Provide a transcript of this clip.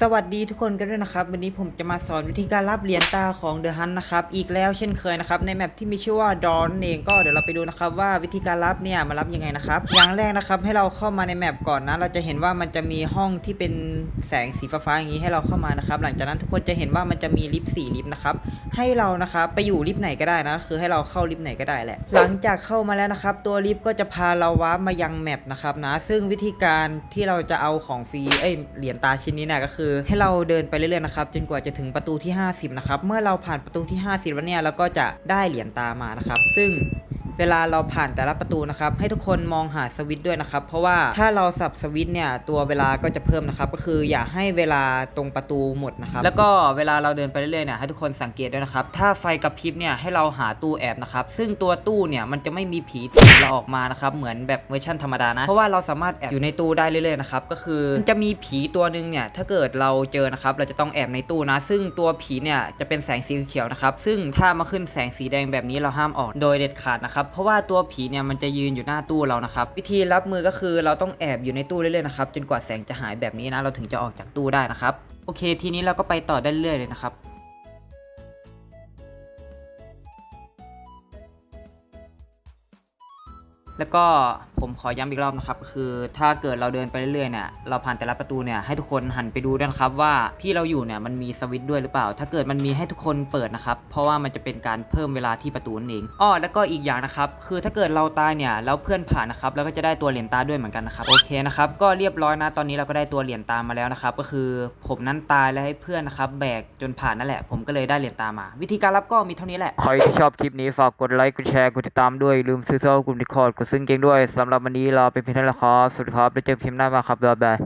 สวัสดีทุกคนกันด้วยนะครับ วันนี้ผมจะมาสอนวิธีการรับเหรียญตาของเดอะฮันนะครับ อีกแล้วเช่นเคยนะครับ ในแมปที่มีชื่อว่าดอนเองก็เดี๋ยวเราไปดูนะครับว่าวิธีการรับเนี่ยมารับยังไงนะครับ อย่างแรกนะครับให้เราเข้ามาในแมปก่อนนะ เราจะเห็นว่ามันจะมีห้องที่เป็นแสงสีฟ้าๆอย่างนี้ให้เราเข้ามานะครับ หลังจากนั้นทุกคนจะเห็นว่ามันจะมีลิฟต์สี่ลิฟต์นะครับ ให้เรานะครับไปอยู่ลิฟต์ไหนก็ได้นะ คือให้เราเข้าลิฟต์ไหนก็ได้แหละ หลังจากเข้ามาแล้วนะครับ ตัวลิฟต์ก็จะพาเราวาร์ปมายังแมปนะครับนะ ซึ่งวิธีการที่เราจะเอาของฟรี เอ้ย เหรียญตาชิ้นนี้นี่ยก็คือให้เราเดินไปเรื่อยๆนะครับจนกว่าจะถึงประตูที่ 50 นะครับ เมื่อเราผ่านประตูที่ 50 แล้วเนี่ยเราก็จะได้เหรียญตามานะครับ ซึ่ง เวลาเราผ่านแต่ละประตูนะครับให้ทุกคนมองหาสวิตช์ด้วยนะครับ เพราะว่าถ้าเราสับสวิตช์เนี่ยตัวเวลาก็จะเพิ่มนะครับ ก็คืออย่าให้เวลาตรงประตูหมดนะครับ แล้วก็เวลาเราเดินไปเรื่อยๆเนี่ยให้ทุกคนสังเกตด้วยนะครับ ถ้าไฟกระพริบเนี่ยให้เราหาตู้แอบนะครับ ซึ่งตัวตู้เนี่ยมันจะไม่มีผีตีเราออกมานะครับเหมือนแบบเวอร์ชันธรรมดานะเพราะว่าเราสามารถแอบอยู่ในตู้ได้เรื่อยๆนะครับก็คือจะมีผีตัวหนึ่งเนี่ยถ้าเกิดเราเจอนะครับเราจะต้องแอบในตู้นะ ซึ่งตัวผีเนี่ยจะเป็นแสงสีเขียวนะครับซึ่งถ้ามาขึ้นแสงสีแดงแบบนี้เราห้ามออกโดยเด็ดขาดนะครับเพราะว่าตัวผีเนี่ยมันจะยืนอยู่หน้าตู้เรานะครับ วิธีรับมือก็คือเราต้องแอบอยู่ในตู้เรื่อยๆนะครับจนกว่าแสงจะหายแบบนี้นะเราถึงจะออกจากตู้ได้นะครับโอเค ทีนี้เราก็ไปต่อได้เรื่อยเลยนะครับแล้วก็ ผมขอย้ำอีกรอบนะครับคือถ้าเกิดเราเดินไปเรื่อยๆเนี่ยเราผ่านแต่ละประตูเนี่ยให้ทุกคนหันไปดูด้วยนะครับว่าที่เราอยู่เนี่ยมันมีสวิตช์ด้วยหรือเปล่า ถ้าเกิดมันมีให้ทุกคนเปิดนะครับเพราะว่ามันจะเป็นการเพิ่มเวลาที่ประตูนั่นเองอ้อแล้วก็อีกอย่างนะครับคือถ้าเกิดเราตายเนี่ยแล้วเพื่อนผ่านนะครับแล้วก็จะได้ตัวเหรียญตาด้วยเหมือนกันนะครับโอเคนะครับก็เรียบร้อยนะตอนนี้เราก็ได้ตัวเหรียญตามาแล้วนะครับก็คือผมนั้นตายแล้วให้เพื่อนนะครับแบกจนผ่านนั่นแหละ ผมก็เลยได้เหรียญตามา วิธีการรับก็มีเท่านี้แหละใครที่ชอบคลิปนี้ฝากกดไลค์กดแชร์กดติดตามด้วยลืมซื้อโซ่กลุ่มดิคอร์ดกดซึ่งเกงด้วยสำหรับรับวันนี้เราเป็นเพียงเท่านี้แหละครับ สวัสดีครับ แล้วเจอกันคลิปหน้ามาครับบ๊ายบาย